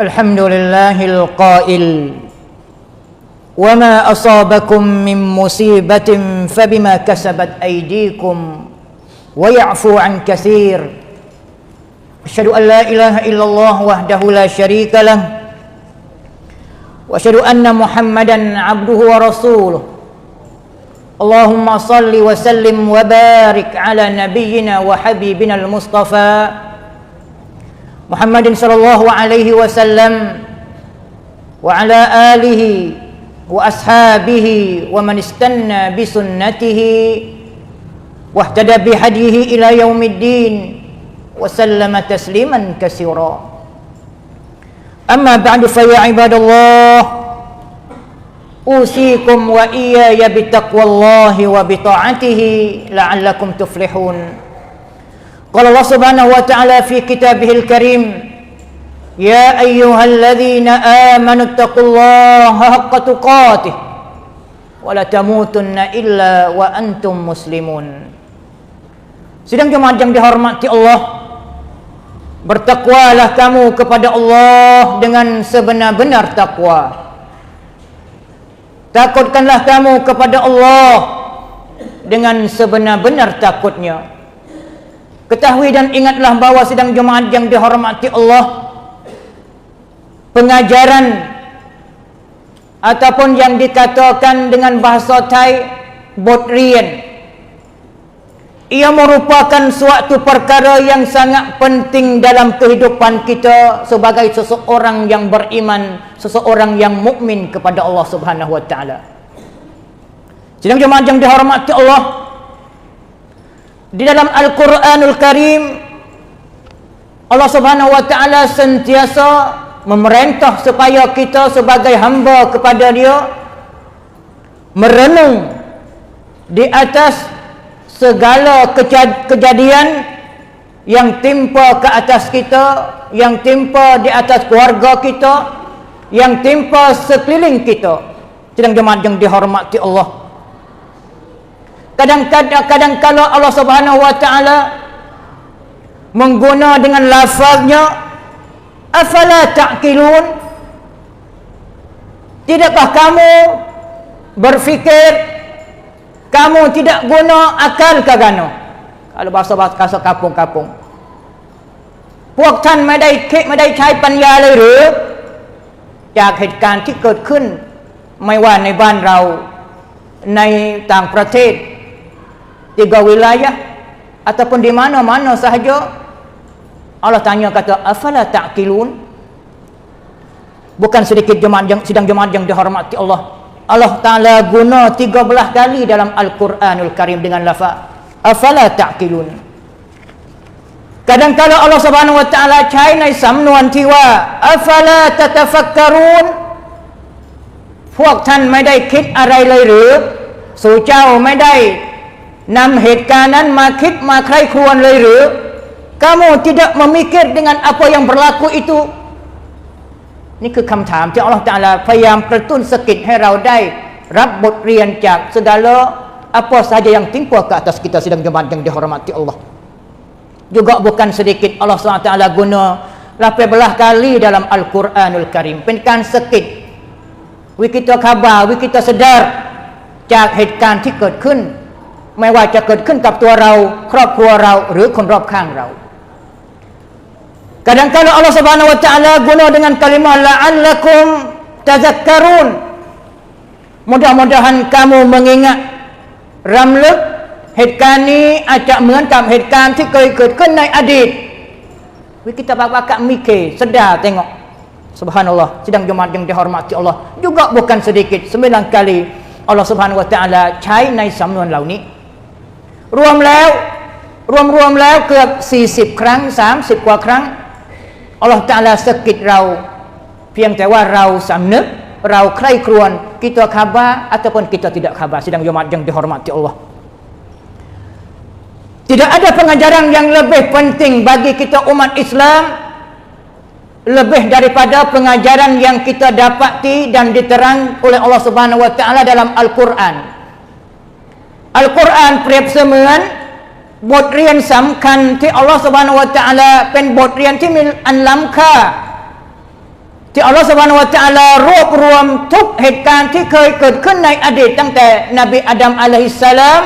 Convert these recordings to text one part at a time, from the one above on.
الحمد لله القائل وما أصابكم من مصيبة فبما كسبت أيديكم ويعفو عن كثير. أشهد أن لا إله إلا الله وحده لا شريك له وأشهد أن محمدا عبده ورسوله. اللهم صل وسلم وبارك على نبينا وحبيبنا المصطفى محمد صلى الله عليه وسلم وعلى آله وأصحابه ومن استنى بسنته واهتدى بهديه إلى يوم الدين وسلم تسليما كثيرا أما بعد فيا عباد الله أوصيكم وإياي بتقوى الله وبطاعته لعلكم تفلحون قال الله سبحانه وتعالى في كتابه الكريم يا أيها الذين آمنوا اتقوا الله حق تقاته ولا تموتن إلا وأنتم مسلمون Sidang jemaat yang dihormati Allah Bertakwalah kamu kepada Allah dengan sebenar-benar takwa. Takutkanlah kamu kepada Allah dengan sebenar-benar takutnya. Ketahui dan ingatlah bahawa sidang jemaat yang dihormati Allah Pengajaran Ataupun yang dikatakan dengan bahasa Thai Botrian ia merupakan suatu perkara yang sangat penting dalam kehidupan kita sebagai seseorang yang beriman, seseorang yang mukmin kepada Allah Subhanahu taala. Sidang jemaah yang dihormati Allah, di dalam Al-Qur'anul Karim Allah Subhanahu wa taala sentiasa memerintah supaya kita sebagai hamba kepada Dia merenung di atas segala kejadian yang timpa ke atas kita, yang timpa di atas keluarga kita, yang timpa sekeliling kita. Sedang jemaat yang dihormati Allah Kadang-kadang kadang kalau Allah Subhanahu wa taala mengguna dengan lafaznya afala ta'qilun Tidakkah kamu berfikir kamu tidak guna akal ke gano kalau bahasa bahasa kampung-kampung พวกท่านไม่ได้คิดไม่ได้ใช้ปัญญาเลยหรือจากเหตุการณ์ที่เกิดขึ้น ไม่ว่าในบ้านเราในต่างประเทศ tiga wilayah ataupun di mana-mana sahaja Allah tanya kata afala ta'qilun bukan sedikit jemaat yang sidang jemaat yang dihormati Allah Allah Ta'ala guna 13 kali dalam Al-Quranul Karim dengan lafaz afala ta'qilun kadang-kadang Allah Subhanahu wa taala ใช้ในสำนวนที่ว่า afala tatafakkarun พวกท่านไม่ได้คิดอะไรเลยหรือสู่เจ้าไม่ได้ นำเหตุการณ์นั้นมาคิดมาใคร่ครวญเลยหรือ kamu tidak memikir dengan apa yang berlaku itu นี่คือคำถามที่อัลลอฮฺตาลาพยายามกระตุ้นสกิดให้เราได้รับบทเรียนจาก segala apa saja yang timpa ke atas kita sedang jemaat yang dihormati Allah juga bukan sedikit Allah SWT guna 18 kali dalam Al-Quranul Karim เป็นการสกิดวิกิตคาบาวิกิตสดารจากเหตุการณ์ที่เกิดขึ้น ไม่ว่าจะเกิดขึ้นกับตัวเรา ครอบครัวเราหรือคนรอบข้างเรา Kadang-kadang Allah Subhanahu wa taala guna dengan kalimah la'allakum tazakkarun. Mudah-mudahan kamu mengingat รำลึกเหตุการณ์นี้อาจจะเหมือนกับเหตุการณ์ที่เคยเกิดขึ้นในอดีต kita bakak mikir sedar tengok subhanallah sedang jemaat yang dihormati Allah juga bukan sedikit sembilan kali Allah subhanahu wa ta'ala ใช้ในสำนวนเหล่านี้ รวมแล้วรวมๆแล้วเกือบ40 ครั้ง 30 กว่าครั้ง Allah Ta'ala สะกิดเรา เพียงแต่ว่าเราสำนึก เราใคร่ครวญ kita khabar ataupun kita tidak khabar sedang jemaat yang dihormati Allah tidak ada pengajaran yang lebih penting bagi kita umat Islam lebih daripada pengajaran yang kita dapati dan diterang oleh Allah Subhanahu wa taala dalam Al-Quran. Al-Quran เปรียบเสมือน บทเรียนสำคัญที่อัลลอฮฺสุบานวะตะอาลาเป็นบทเรียนที่มีอันล้ำค่า ที่อัลลอฮฺสุบานาวะตะอาลารวบรวมทุกเหตุการณ์ที่เคยเกิดขึ้นในอดีต ตั้งแต่นบีอาดัมอะลัยฮิสสลาม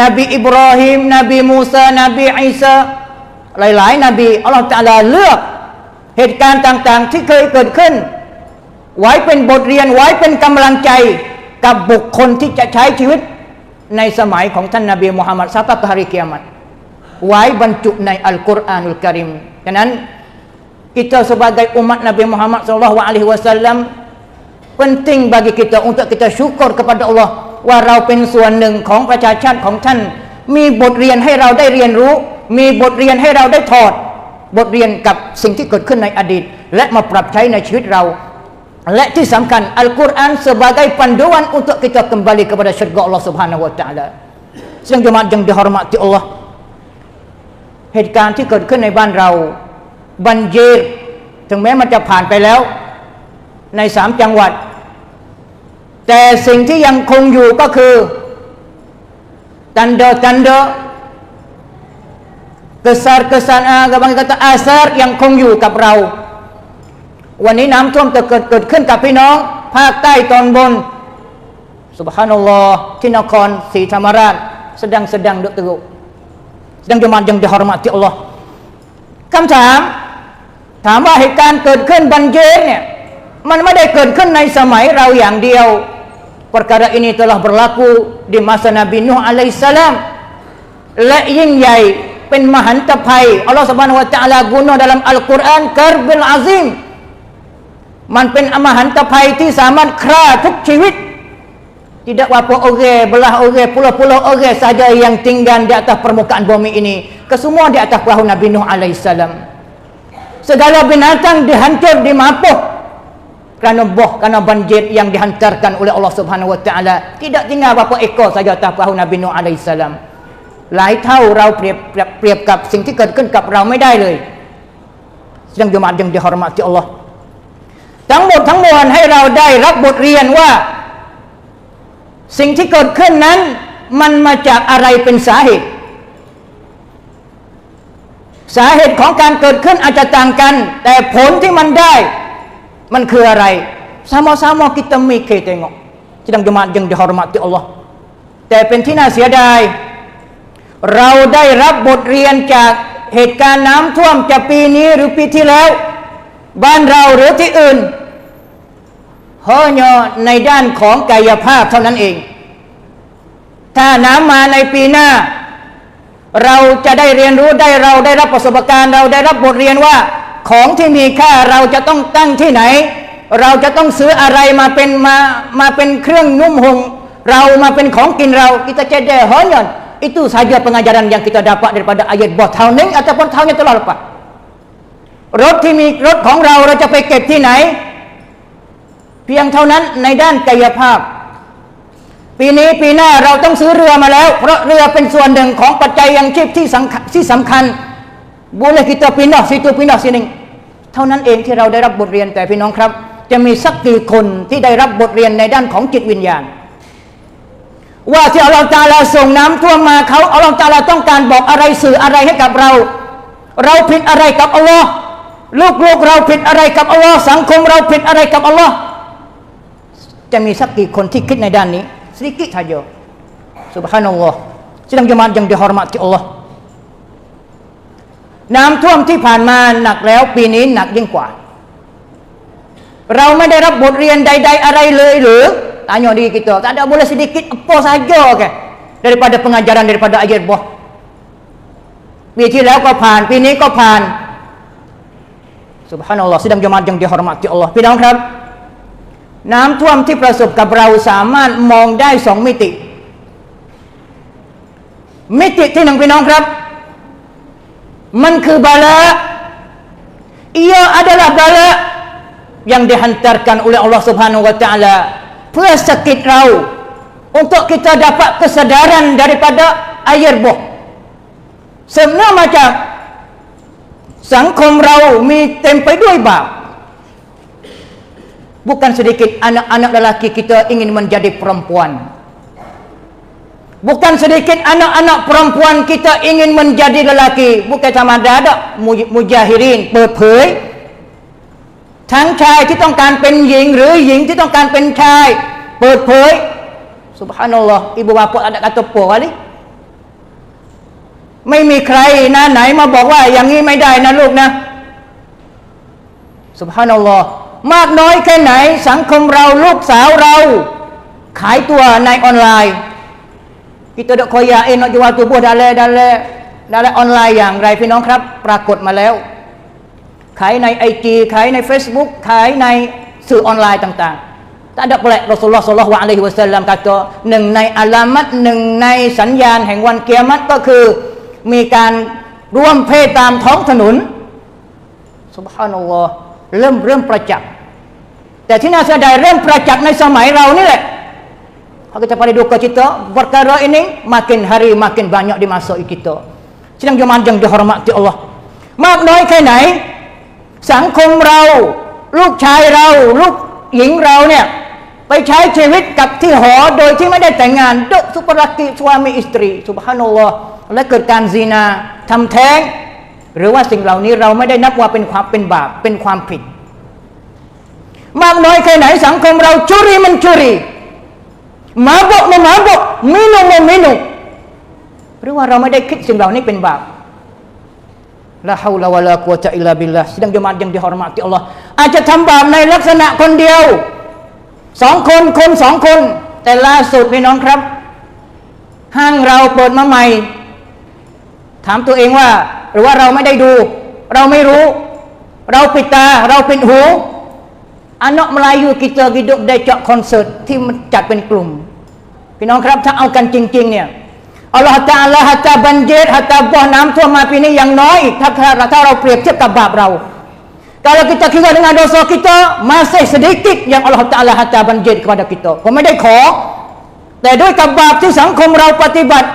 นบีอิบราฮิมนบีมูซานบีอีสาหลายๆนบีอัลลอฮฺตะอาลาเลือกเหตุการณ์ต่างๆ ที่เคยเกิดขึ้น ไว้เป็นบทเรียนไว้เป็นกำลังใจกับบุคคลที่จะใช้ชีวิต ในสมัยของท่านนาบีมุฮัมมัดสัตตฮาริกิยามัตไว้บรรจุในอัลกุรอานุลกิริมดังนั้น kita sebagai umat Nabi Muhammad sallallahu alaihi wasallam penting bagi kita untuk kita syukur kepada Allah ว่าเราเป็นส่วนหนึ่งของประชาชาติของท่าน มีบทเรียนให้เราได้เรียนรู้ มีบทเรียนให้เราได้ถอด บทเรียนกับสิ่งที่เกิดขึ้นในอดีต และมาปรับใช้ในชีวิตเรา และที่สำคัญอัลกุรอาน sebagai panduan untuk kita kembali kepada syurga Allah Subhanahu wa taala ซึ่งจมายัง dihormati Allah เหตุการณ์ที่เกิดขึ้นในบ้านเรา บันเยรถึงแม้มันจะผ่านไปแล้ว ในสามจังหวัด แต่สิ่งที่ยังคงอยู่ก็คือ ตันเดอตันเดอ kesan kesan bang kata asar ยังคงอยู่กับเรา วันนี้น้ำท่วมจะเกิดเกิดขึ้นกับพี่น้อง ภาคใต้ตอนบนสุบฮานัลลอฮ์ที่นครศรีธรรมราชsedang-sedang duk teruk sedang jemaat yang dihormati Allah คำถามถามว่าเหตุการณ์เกิดขึ้นบันเจเนี่ยมันไม่ได้เกิดขึ้นในสมัยเราอย่างเดียว perkara ini telah berlaku di masa Nabi Nuh alaihissalam และยิ่งใหญ่เป็นมหันตภัยอัลลอฮฺ سبحانه และ تعالى กล่าว dalam Al-Quran กรบิลอาซิม มันเป็นอมหันตภัยที่สามารถฆ่าทุกชีวิต tidak apa orang belah orang pulau-pulau orang saja yang tinggal di atas permukaan bumi ini kesemua di atas perahu Nabi Nuh alaihissalam segala binatang dihancur dimapuk kerana boh kerana banjir yang dihantarkan oleh Allah Subhanahu wa taala tidak tinggal berapa ekor saja atas perahu Nabi Nuh alaihi salam หลายเท่าเราเปรียบเปรียบเปรียบกับสิ่งที่เกิดขึ้นกับเราไม่ได้เลยยังจมายังdihormati Allah ทั้ งหมดทั้งมวลให้เราได้รับบทเรียนว่า สิ่งที่เกิดขึ้นนั้น มันมาจากอะไรเป็นสาเหตุ สาเหตุของการเกิดขึ้นอาจจะต่างกัน แต่ผลที่มันได้ มันคืออะไร sama-sama kita mikir tengok sedang jemaat yang dihormati Allah แต่เป็นที่น่าเสียดาย เราได้รับบทเรียนจากเหตุการณ์น้ำท่วมจะปีนี้หรือปีที่แล้ว บ้านเราหรือที่อื่น ฮอยอในด้านของกายภาพเท่านั้นเอง ถ้าน้ำมาในปีหน้า เราจะได้เรียนรู้ได้เราได้รับประสบการณ์ เราได้รับบทเรียนว่า ของที่มีค่าเราจะต้องตั้งที่ไหน เราจะต้องซื้ออะไรมาเป็นมามาเป็นเครื่องนุ่มห่มเรามาเป็นของกินเรา kita cedek hanya itu saja pengajaran yang kita dapat daripada ayat buah tahun ini ataupun tahun yang telah lepas รถที่มีรถของเราเราจะไปเก็บที่ไหน พียงเท่านั้นในด้านกายภาพ ปีนี้ปีหน้าเราต้องซื้อเรือมาแล้ว เพราะเรือเป็นส่วนหนึ่งของปัจจัยยังชีพที่สำคัญที่สำคัญบุเลกิตปีนอสิตูปีนอสินึงเท่านั้นเองที่เราได้รับบทเรียนแต่พี่น้องครับ จะมีสักกี่คนที่ได้รับบทเรียนในด้านของจิตวิญญาณ ว่าที่อัลลอฮฺตาลาส่งน้ำท่วมมาเขาอัลลอฮฺตาลาต้องการบอกอะไรสื่ออะไรให้กับเรา เราผิดอะไรกับอัลลอฮ์ลูกๆเราผิดอะไรกับอัลลอฮ์สังคมเราผิดอะไรกับอัลลอฮ์ จะมีสักกี่คนที่คิดในด้านนี้ sedikit saja subhanallah sedang jemaat yang dihormati Allah น้ำท่วมที่ผ่านมาหนักแล้ว ปีนี้หนักยิ่งกว่า เราไม่ได้รับบทเรียนใด ๆ อะไรเลยหรือ tanya diri kita tak ada boleh sedikit apa saja ke daripada pengajaran daripada ayat buah ปีที่แล้วก็ผ่าน ปีนี้ก็ผ่าน subhanallah sedang jemaat yang dihormati Allah พี่น้องครับ น้ำท่วมที่ประสบกับเราสามารถมองได้สองมิติ มิติที่หนึ่งพี่น้องครับ มันคือบาละ ia adalah bala yang dihantarkan oleh Allah Subhanahu wa taala เพื่อสกิดเรา untuk kita dapat kesedaran daripada air buah ซึ่งเนื่องมาจากสังคมเรามีเต็มไปด้วยบาป Bukan sedikit anak-anak lelaki kita ingin menjadi perempuan. Bukan sedikit anak-anak perempuan kita ingin menjadi lelaki. Bukan sama ada ada mujahirin เปิดเผย ทั้งชายที่ต้องการเป็นหญิง หรือหญิงที่ต้องการเป็นชาย เปิดเผย Subhanallah ibu bapa ada kata apa kali ไม่มีใครหน้าไหนมาบอกว่า อย่างนี้ไม่ได้นะลูกนะ Subhanallah มากน้อยแค่ไหนสังคมเราลูกสาวเรา ขายตัวในออนไลน์ kita dok koyain nak jual tubuh dalam dalam dalam online อย่างไรพี่น้องครับ ปรากฏมาแล้ว ขายในไอจีขายใน Facebook ขายในสื่อออนไลน์ต่าง ๆ tak ada pelik Rasulullah sallallahu alaihi wasallam kata หนึ่งในอาลามัตหนึ่งในสัญญาณแห่งวันเกียรติก็คือมีการร่วมเพศตามท้องถนน Subhanallah เริ่มเริ่มประจักษ์แต่ที่น่าเสียดายเริ่มประจักษ์ในสมัยเรานี่แหละ kalau kita pada duka cita perkara ini makin hari makin banyak dimasuki kita sedang jemaah yang dihormati Allah มากน้อยแค่ไหน สังคมเรา ลูกชายเรา ลูกหญิงเราเนี่ย ไปใช้ชีวิตกับที่หอโดยที่ไม่ได้แต่งงานดกสุปรัติสวามีอิสตรีสุบฮานัลลอฮ์และเกิดการซีนาทำแท้ง หรือว่าสิ่งเหล่านี้เราไม่ได้นับว่าเป็นความเป็นบาปเป็นความผิด มากน้อยแค่ไหนสังคมเราชุรีมันชุรี mabuk memabuk minum meminum หรือว่าเราไม่ได้คิดสิ่งเหล่านี้เป็นบาปละฮาวลาวะลากุวะตะอิลลาบิลลา sedang jemaat yang dihormati Allah อาจจะทำบาปในลักษณะคนเดียวสองคนคนสองคน แต่ล่าสุดพี่น้องครับ ห้างเราเปิดมาใหม่ ถามตัวเองว่า หรือว่าเราไม่ได้ดู เราไม่รู้ เราปิดตา เราปิดหู anak Melayu kita hidup dari cak konsert ที่มันจัดเป็นกลุ่มพี่น้องครับถ้าเอากันจริง ๆ เนี่ยอัลลอฮฺตาลาฮัตตาบันเจตฮัตตาบ่อน้ำท่วมมาปีนี้อยังน้อยอีกถ้าถ้าเราเปรียบเทียบกับบาปเรา kalau kita kira dengan dosa kita masih sedikit yang Allah Taala hatta banjir kepada kita ผมไม่ได้ขอ แต่ด้วยกับบาปที่สังคมเราปฏิบัติ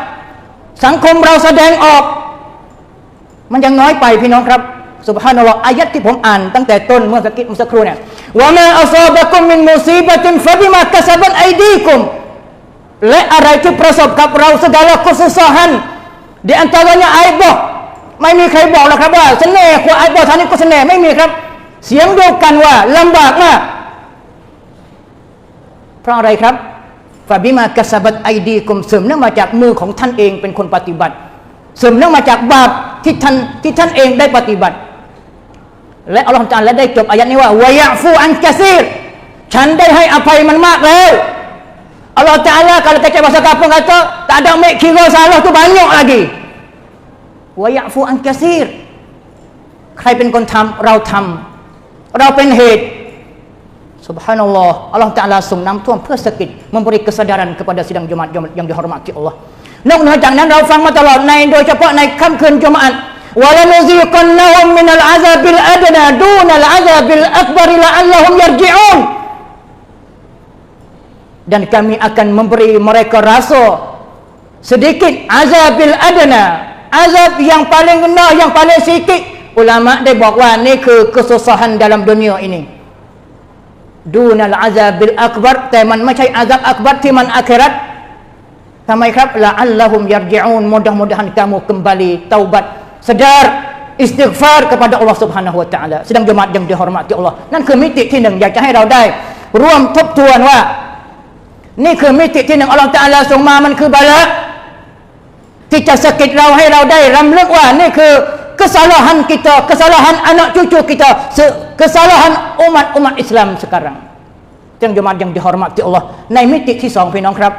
สังคมเราแสดงออก มันยังน้อยไปพี่น้องครับสุบฮานัลลอฮ์อายัดที่ผมอ่านตั้งแต่ต้นเมื่อสักเมื่อสักครู่เนี่ยว่ามาอัซาบะกุมมินมุซีบะตินฟะบิมากัสบันไอดีกุมและอะไรที่ประสบกับเรา segala kesusahan di antaranya aib ไม่มีใครบอกหรอกครับว่าเสน่ห์กว่าไอ้บอทานี้ก็เสน่ห์ไม่มีครับ เสียงเดียวกันว่าลำบากมากเพราะอะไรครับฟาบิมากสบัตไอดีกุมเสริมเนื่องมาจากมือของท่านเองเป็นคนปฏิบัติ เสริมเนื่องมาจากบาป ที่ท่านที่ท่านเองได้ปฏิบัติ และอัลลอฮฺตรัสและได้จบอายัดนี้ว่าวายะฟูอันกะซีรฉันได้ให้อภัยมันมากแล้ว Allah Ta'ala kalau kata bahasa kapung kata tak ada mek kira salah tu banyak lagi วายะฟูอันกะซีรใครเป็นคนทำเราทำเราเป็นเหตุ Subhanallah Allah Ta'ala ส่งน้ำท่วมเพื่อสะกิด memberi kesadaran kepada sidang Jumat yang dihormati Allah นอกจากนั้นเราฟังมาตลอดในโดยเฉพาะในค่ำคืนจุมอัตวะลนูซีกันนะฮุมมินัลอาซาบิลอัดนาดูนัลอาซาบิลอักบาริละอัลลอฮุมยัรจิอูน dan kami akan memberi mereka rasa sedikit azabil adana azab yang paling rendah yang paling sikit. Ulama dia buat wah ni ke kesusahan dalam dunia ini. Dunal azabil akbar teman macam azab akbar timan akhirat. ทำไมครับ la'allahum yarji'un mudah-mudahan kamu kembali taubat sedar istighfar kepada Allah Subhanahu wa taala sedangจมาตyang dihormati Allah นั่นคือมิติที่หนึ่งอยากจะให้เราได้ ร่วมทบทวนว่า นี่คือมิติที่หนึ่งอัลลอฮฺตะอาลาส่งมามันคือบาละที่จะสะกิดเราให้เราได้รำลึกว่า นี่คือ kesalahan kita kesalahan anak cucu kita kesalahan umat-umat Islam sekarang จังจมาตยังdihormati Allah ในมิติที่สองพี่น้องครับ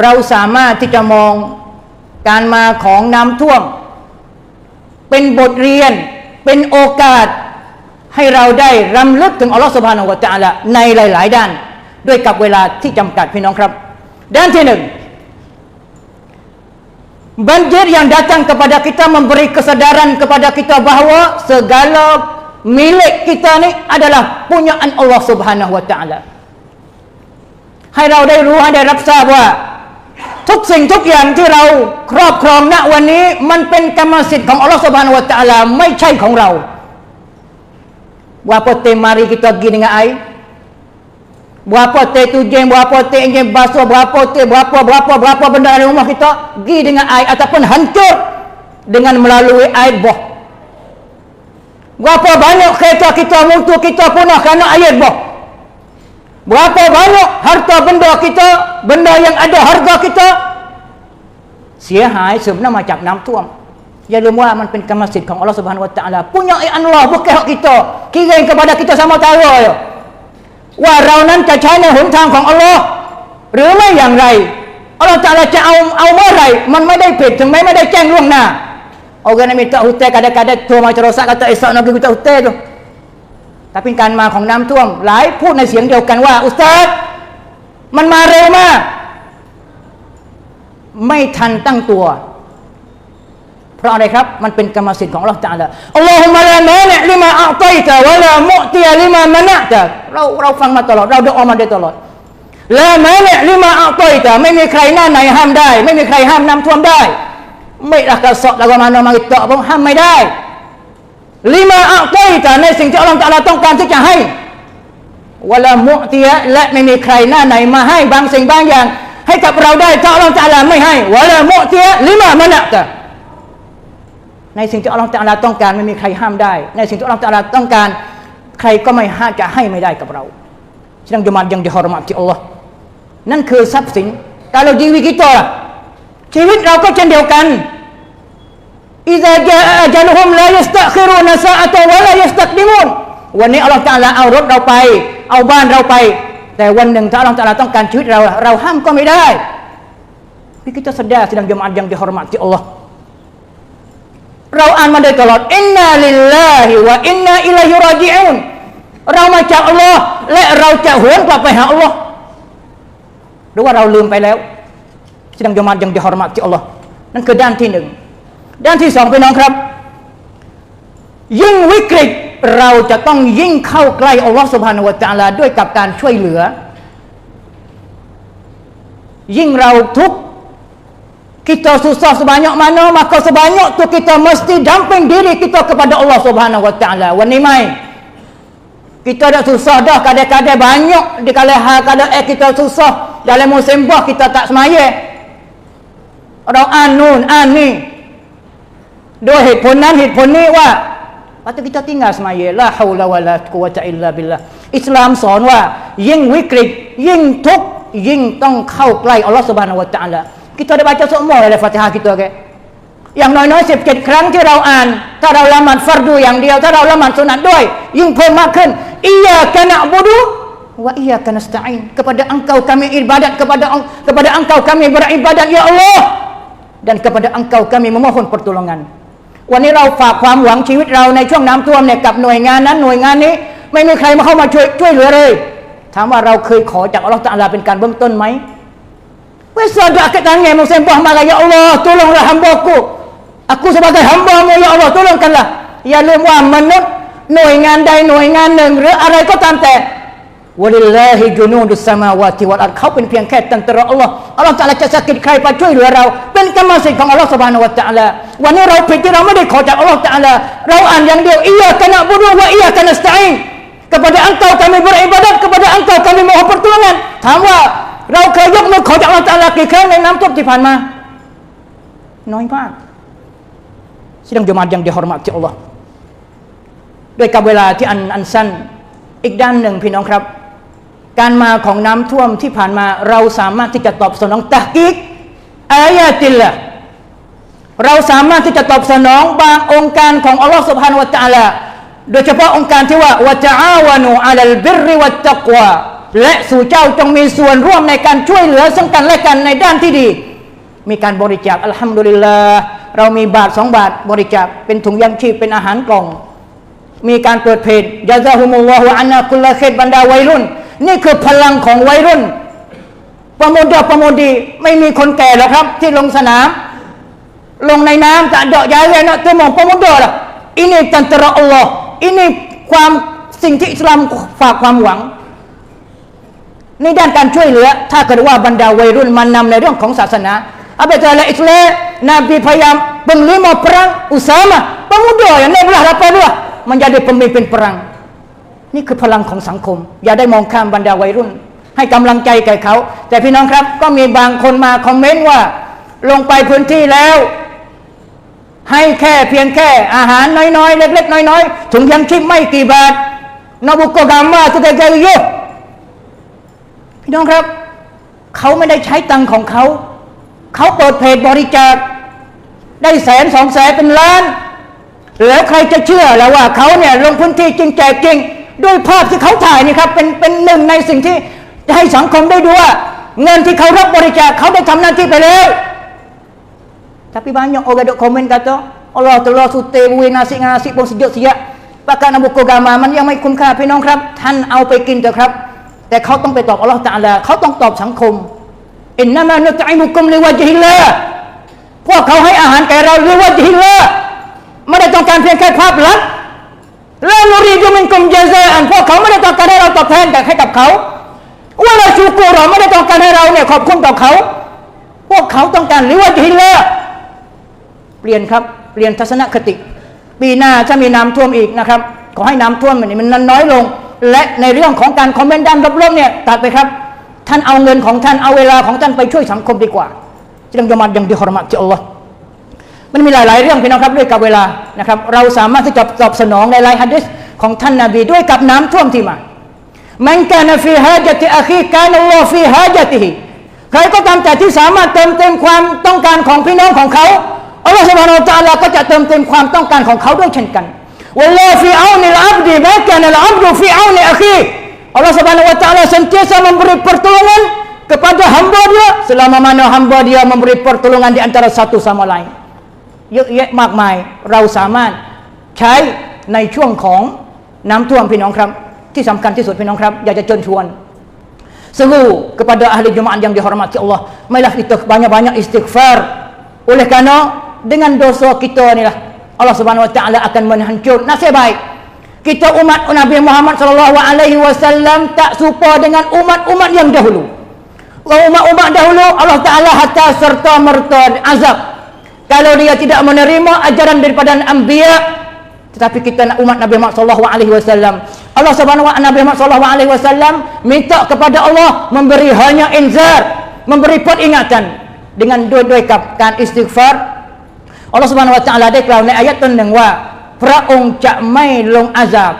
เราสามารถที่จะมองการมาของน้ำท่วม เป็นบทเรียนเป็นโอกาสให้เราได้รำลึกถึงอัลลอฮฺสุบฮานาวะตะอาลาในหลาย ๆ ด้าน ด้วยกับเวลาที่จำกัดพี่น้องครับ ด้านที่หนึ่ง banjir yang datang kepada kita memberi kesadaran kepada kita bahawa segala milik kita ni adalah punyaan Allah Subhanahu wa taala ให้เราได้รู้ให้ได้รับทราบว่า ทุกสิ่งทุกอย่างที่เราครอบครองณวันนี้ มันเป็นกรรมสิทธิ์ของอัลลอฮฺ Subhanahu wa taala ไม่ใช่ของเรา ว่า pote mari kita pergi dengan air Berapa teh tujen, berapa teh enjin basuh, berapa teh, berapa, berapa, berapa benda dalam rumah kita pergi dengan air ataupun hancur dengan melalui air boh. Berapa banyak kereta kita mutu kita punah kerana ayat bah. Berapa banyak harta benda kita, benda yang ada harga kita เสียหายสืบน้ำมาจากน้ำท่วม อย่าลืมว่ามันเป็นกรรมสิทธิ์ของอัลลอฮฺสุบฮานุวะตะอาลา punya Allah bukan hak kita kira kepada kita sama tahu ว่าเรานั้นจะใช้ในหนทางของอัลลอฮ์หรือไม่อย่างไรอัลลอฮฺตะอาลาจะเอาเอาเมื่อไหรมันไม่ได้ผิดถึงแม้ไม่ได้แจ้งล่วงหน้า Orang yang minta hutan kadang-kadang tu macam rosak kata esok nak pergi Minta hutan tu. Tapi การมาของน้ำท่วม หลายพูดในเสียงเดียวกันว่า อุสตาดมันมาเร็วมาก ไม่ทันตั้งตัว เพราะอะไรครับ มันเป็นกรรมสิทธิ์ของอัลลอฮฺตะอาลาอัลลอฮุมะลามานะลิมาอัตัยตะวะลามุติยลิมามะนะตะเราเราฟังมาตลอด เราดูออกมาโดยตลอดลามานะลิมาอัตัยตะไม่มีใครหน้าไหนห้ามได้ ไม่มีใครห้ามน้ำท่วมได้ ไม่ละกระสอแล้วก็มานามาตะผมห้ามไม่ได้ ลิมาอัตัยตะในสิ่งที่อัลลอฮฺตะอาลาต้องการที่จะให้วะลามุติยะและไม่มีใครหน้าไหนมาให้บางสิ่งบางอย่าง ให้กับเราได้ถ้าอัลลอฮฺตะอาลาไม่ให้วะลามุติยะลิมามะนะตะในสิ่งที่อัลลอฮฺตะอาลาต้องการไม่มีใครห้ามได้ ในสิ่งที่อัลลอฮฺตะอาลาต้องการ ใครก็ไม่ห้ามจะให้ไม่ได้กับเราฉะนั้นจมายัง dihormati Allah นั่นคือทรัพย์สิน kalau diri kita lah ชีวิตเราก็เช่นเดียวกัน إذا جاء أجلهم لا يستأخرون ساعة ولا يستقدمون วันนี้อัลลอฮฺตะอาลาเอารถเราไป เอาบ้านเราไป แต่วันหนึ่งถ้าอัลลอฮฺตะอาลาต้องการชีวิตเรา เราห้ามก็ไม่ได้ kita sedar sedang jemaah yang dihormati Allah เราอ่านมาโดยตลอดอินนาลิลลาฮิวะอินนาอิลัยฮิราจิอูนเรามาจากอัลลอฮ์และเราจะหวนกลับไปหาอัลลอฮ์หรือว่าเราลืมไปแล้วsedang jemaah yang dihormati Allah นั่นคือด้านที่หนึ่ง ด้านที่สองพี่น้องครับ ยิ่งวิกฤตเราจะต้องยิ่งเข้าใกล้อัลลอฮ์สุบฮานาวะตะอาลาด้วยกับการช่วยเหลือ ยิ่งเราทุกข์ kita susah sebanyak mana maka sebanyak tu kita mesti damping diri kita kepada Allah Subhanahu wa taala. Wan ni mai. Kita dah susah dah kadang-kadang banyak di kala hal kada eh kita susah dalam musim bah kita tak semaya. Orang anun ani. Dua เหตุผลนั้นเหตุผลนี้ว่า Lepas tu kita tinggal semaya La hawla wa la quwata illa billah อิสลามสอนว่า ยิ่งวิกฤต ยิ่งทุกข์ยิ่งต้องเข้าใกล้อัลลอฮฺ Subhanahu wa taala kita dah baca semua dalam Fatihah kita ke? Yangน้อยๆ17ครั้งที่เราอ่าน ถ้าเราละหมาดฟัรดูอย่างเดียว ถ้าเราละหมาดสุนัตด้วย ยิ่งเพิ่มมากขึ้นอียากะนะบุดุwa iyyaka nasta'in kepada engkau kami ibadat kepada kepada engkau kami beribadat ya Allah dan kepada engkau kami memohon pertolongan วันนี้เราฝากความหวังชีวิตเราในช่วงน้ำท่วมเนี่ยกับหน่วยงานนั้นหน่วยงานนี้ ไม่มีใครมาเข้ามาช่วยช่วยเหลือเลย ถามว่าเราเคยขอจากอัลลอฮฺตะอาลาเป็นการเบื้องต้นไหม Wes ada kat tangan mu sembah marah ya Allah tolonglah hamba-Ku. Aku sebagai hamba-Mu ya Allah tolongkanlah. อย่าลืมว่ามนุษย์หน่วยงานใดหน่วยงานหนึ่ง หรืออะไรก็ตามแต่ วะลิลลาฮิจุนูดุสสมาวาติวัลอัรเขาเป็นเพียงแค่ตันตระอัลลอฮ์อัลลอฮ์จะจะสกิดใครไปช่วยเหลือเรา เป็นกรรมสิทธิ์ของอัลลอฮ์สุบานะฮูวะตะอาลาวันนี้เราผิดที่เราไม่ได้ขอจากอัลลอฮ์ตะอาลาเราอ่านอย่างเดียวอียะกะนะบุดุวะอียะกะนัสตะอีน kepada engkau kami beribadat kepada engkau kami mohon pertolongan ถามว่าเราเคยยกมือขอจากอัลลอฮฺตะอาลากี่ครั้งในน้ำท่วมที่ผ่านมา น้อยมาก sedang jemaat yang dihormati Allah ด้วยกับเวลาที่อันอันสั้นอีกด้านหนึ่งพี่น้องครับ การมาของน้ำท่วมที่ผ่านมาเราสามารถที่จะตอบสนองตะกิกอายะติลละเราสามารถที่จะตอบสนองบางองค์การของอัลลอฮฺสุบฮานวะตาลาโดยเฉพาะองค์การที่ว่าวะจาวานูอัลลบิริวะตะกวาและสู่เจ้าจงมีส่วนร่วมในการช่วยเหลือซึ่งกันและกันในด้านที่ดี มีการบริจาคอัลฮัมดุลิลลาเรามีบาทสองบาทบริจาคเป็นถุงยังชีพเป็นอาหารกล่อง มีการเปิดเพจยาซาฮุมุลลอฮุอันนาคุลละเคตบรรดาวัยรุ่น นี่คือพลังของวัยรุ่น ประโมดประโมดี ไม่มีคนแก่หรอกครับ ที่ลงสนาม ลงในน้ำจะเดาะย้ายเลยนะตัวมองประมดล่ะอินี่ตันตระอัลลอฮ์อินี่ความสิ่งที่อิสลามฝากความหวังในด้านการช่วยเหลือ ถ้าเกิดว่าบรรดาวัยรุ่นมันนำในเรื่องของศาสนาอาเบตาละอิสลานบีพยายาม penglima perang Usama pemuda yang naik belah dapat dua menjadi pemimpin perang นี่คือพลังของสังคม อย่าได้มองข้ามบรรดาวัยรุ่น ให้กำลังใจแก่เขา แต่พี่น้องครับก็มีบางคนมาคอมเมนต์ว่า ลงไปพื้นที่แล้ว ให้แค่เพียงแค่อาหารน้อยๆ เล็ก ๆ น้อยๆถุงยังชีพไม่กี่บาทนบุกกามาตุเตเกยโยพี่น้องครับ เขาไม่ได้ใช้ตังของเขา เขาเปิดเพจบริจาคได้แสนสองแสนเป็นล้าน แล้วใครจะเชื่อแล้วว่าเขาเนี่ยลงพื้นที่จริงแจกจริง ด้วยภาพที่เขาถ่ายนี่ครับเป็นเป็นหนึ่งในสิ่งที่จะให้สังคมได้ดูว่า เงินที่เขารับบริจาคเขาได้ทำหน้าที่ไปแล้ว Tapi banyak orang duk komen kata Allah telah sute buih nasi ngasi pun sejuk siap Pakai nak buku gambar มันยังไม่คุ้มค่าพี่น้องครับ ท่านเอาไปกินเถอะครับ แต่เขาต้องไปตอบอัลลอฮฺตะอาลาเขาต้องตอบสังคมอินนามานุตอิมุกุมลิวะจิฮิลลาพวกเขาให้อาหารแก่เราลิวะจิฮิลลาไม่ได้ต้องการเพียงแค่ภาพลักษณ์ แล้วนุรีดุมินกุมเจซอันพวกเขาไม่ได้ต้องการให้เราตอบแทนแต่ให้กับเขาว่าเราชูกูเราไม่ได้ต้องการให้เราเนี่ยขอบคุณต่อเขา พวกเขาต้องการลิวะจิฮิลลาเปลี่ยนครับเปลี่ยนทัศนคติ ปีหน้าถ้ามีน้ำท่วมอีกนะครับ ขอให้น้ำท่วมมันมันน้อยลง และในเรื่องของการคอมเมนต์ด้านลบๆเนี่ยตัดไปครับ ท่านเอาเงินของท่านเอาเวลาของท่านไปช่วยสังคมดีกว่าเรื่องยมัดยังดิฮอรมัตที่อัลลอฮ์ มันมีหลาย ๆ เรื่องพี่น้องครับด้วยกับเวลานะครับ เราสามารถที่จะตอบสนองในหลายฮะดิษของท่านนาบีด้วยกับน้ำท่วมที่มามันกานฟีฮาจติอาคีกานอัลลอฮฟีฮาจติฮิใครก็ตามแต่ที่สามารถเติมเต็มความต้องการของพี่น้องของเขาอัลลอฮฺสุบฮานาอัลลอฮฺก็จะเติมเต็มความต้องการของเขาด้วยเช่นกันวัลลอฮฺฟีเอาในอับดีแม้กานอับดูฟีอูนีอาคีอัลลอฮฺสุบฮานาอัลลอฮฺ sentiasa memberi pertolongan kepada hamba dia selama mana hamba dia memberi pertolongan di antara satu sama lain เยอะแยะมากมายเราสามารถใช้ในช่วงของน้ำท่วมพี่น้องครับ ที่สำคัญที่สุดพี่น้องครับ อยากจะเชิญชวน seru kepada ahli jemaah yang dihormati Allah marilah kita banyak-banyak istighfar oleh kerana dengan dosa kita ni lah Allah Subhanahu Wa Taala akan menghancur nasib baik kita umat Nabi Muhammad sallallahu alaihi wasallam tak serupa dengan umat-umat yang dahulu umat-umat dahulu Allah Taala hatta serta merta azab kalau dia tidak menerima ajaran daripada anbiya tetapi kita nak umat Nabi Muhammad sallallahu alaihi wasallam Allah Subhanahu wa Nabi Muhammad sallallahu alaihi wasallam minta kepada Allah memberi hanya inzar memberi peringatan dengan dua-dua kapkan istighfar Allah Subhanahu wa taala ได้กล่าวในอายะห์ตนหนึ่งว่า พระองค์จะไม่ลงอาซาบ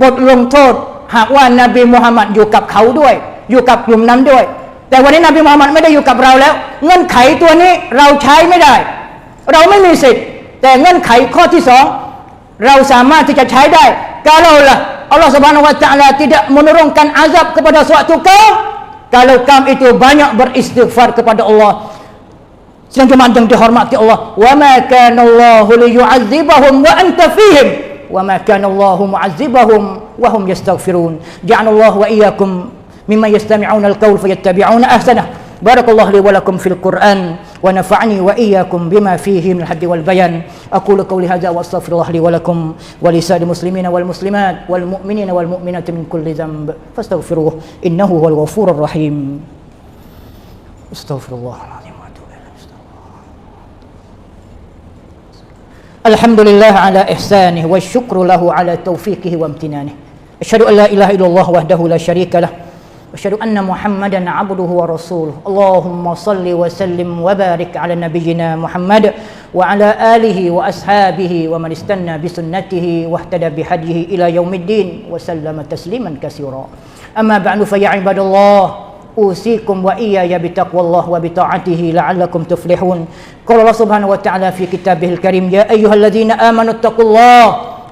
บทลงโทษ หากว่านบีมุฮัมมัดอยู่กับเขาด้วย อยู่กับกลุ่มนั้นด้วย แต่วันนี้นบีมุฮัมมัดไม่ได้อยู่กับเราแล้ว เงื่อนไขตัวนี้เราใช้ไม่ได้ เราไม่มีสิทธิ์แต่เงื่อนไขข้อที่สองเราสามารถที่จะใช้ได้กาลาละอัลลอฮฺสุบานุวะจัลลาทิดะมุนรงกันอาซับ lah kepada suatu kaum kalau kaum itu banyak beristighfar kepada Allah yang cuma yang dihormati Allah. Wa ma kana Allah li wa anta fihim. Wa ma kana Allah mu'adzibahum wa hum yastaghfirun. Ja'ana Allah wa iyyakum mimma yastami'una al-qawla fayattabi'una ahsana. Barakallahu li wa lakum fil qur'an. ونفعني وإياكم بما فيه من الحد والبيان. أقول قولي هذا وأستغفر الله لي ولكم ولسائر المسلمين والمسلمات والمؤمنين والمؤمنات من كل ذنب. فاستغفروه إنه هو الغفور الرحيم. أستغفر الله العظيم استغفر الله. الحمد لله على إحسانه والشكر له على توفيقه وامتنانه. أشهد أن لا إله إلا الله وحده لا شريك له. أشهد أن محمدا عبده ورسوله اللهم صل وسلم وبارك على نبينا محمد وعلى آله وأصحابه ومن استنى بسنته واهتدى بهديه إلى يوم الدين وسلم تسليما كثيرا أما بعد فيا عباد الله أوصيكم وإياي بتقوى الله وبطاعته لعلكم تفلحون قال الله سبحانه وتعالى في كتابه الكريم يا أيها الذين آمنوا اتقوا الله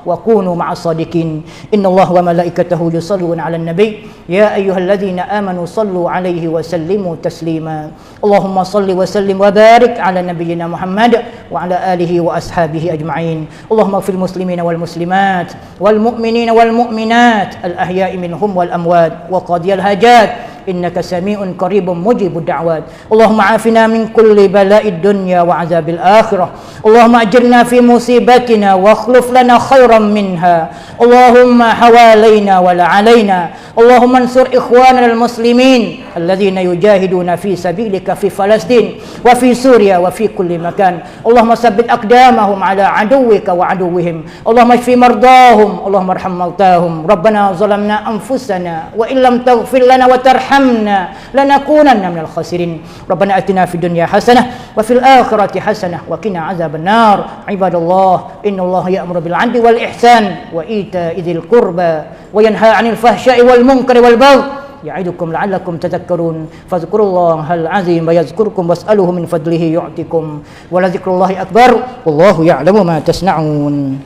وكونوا مع الصادقين. إن الله وملائكته يصلون على النبي. يا أيها الذين آمنوا صلوا عليه وسلموا تسليما. اللهم صل وسلم وبارك على نبينا محمد وعلى آله وأصحابه أجمعين. اللهم اغفر المسلمين والمسلمات والمؤمنين والمؤمنات الأحياء منهم والأموات وقاضي الهاجات إنك سميع قريب مجيب الدعوات. اللهم عافنا من كل بلاء الدنيا وعذاب الآخرة. اللهم أجرنا في مصيبتنا واخلف لنا خيرا منها. اللهم حوالينا ولا علينا اللهم انصر إخواننا المسلمين. الذين يجاهدون في سبيلك في فلسطين وفي سوريا وفي كل مكان. اللهم ثبت أقدامهم على عدوك وعدوهم. اللهم اشف مرضاهم. اللهم ارحم موتاهم. ربنا ظلمنا أنفسنا وإن لم تغفر لنا وترحمنا لنكونن من الخاسرين. ربنا أتنا في الدنيا حسنة وفي الآخرة حسنة وقنا عذاب النار. عباد الله إن الله يأمر بالعدل والإحسان وإيتاء ذي القربى وينهى عن الفحشاء والمنكر والبغي يعدكم لعلكم تذكرون. فاذكروا الله العظيم يذكركم واسألوه من فضله يعطكم ولذكر الله أكبر والله يعلم ما تصنعون.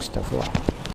استغفر الله.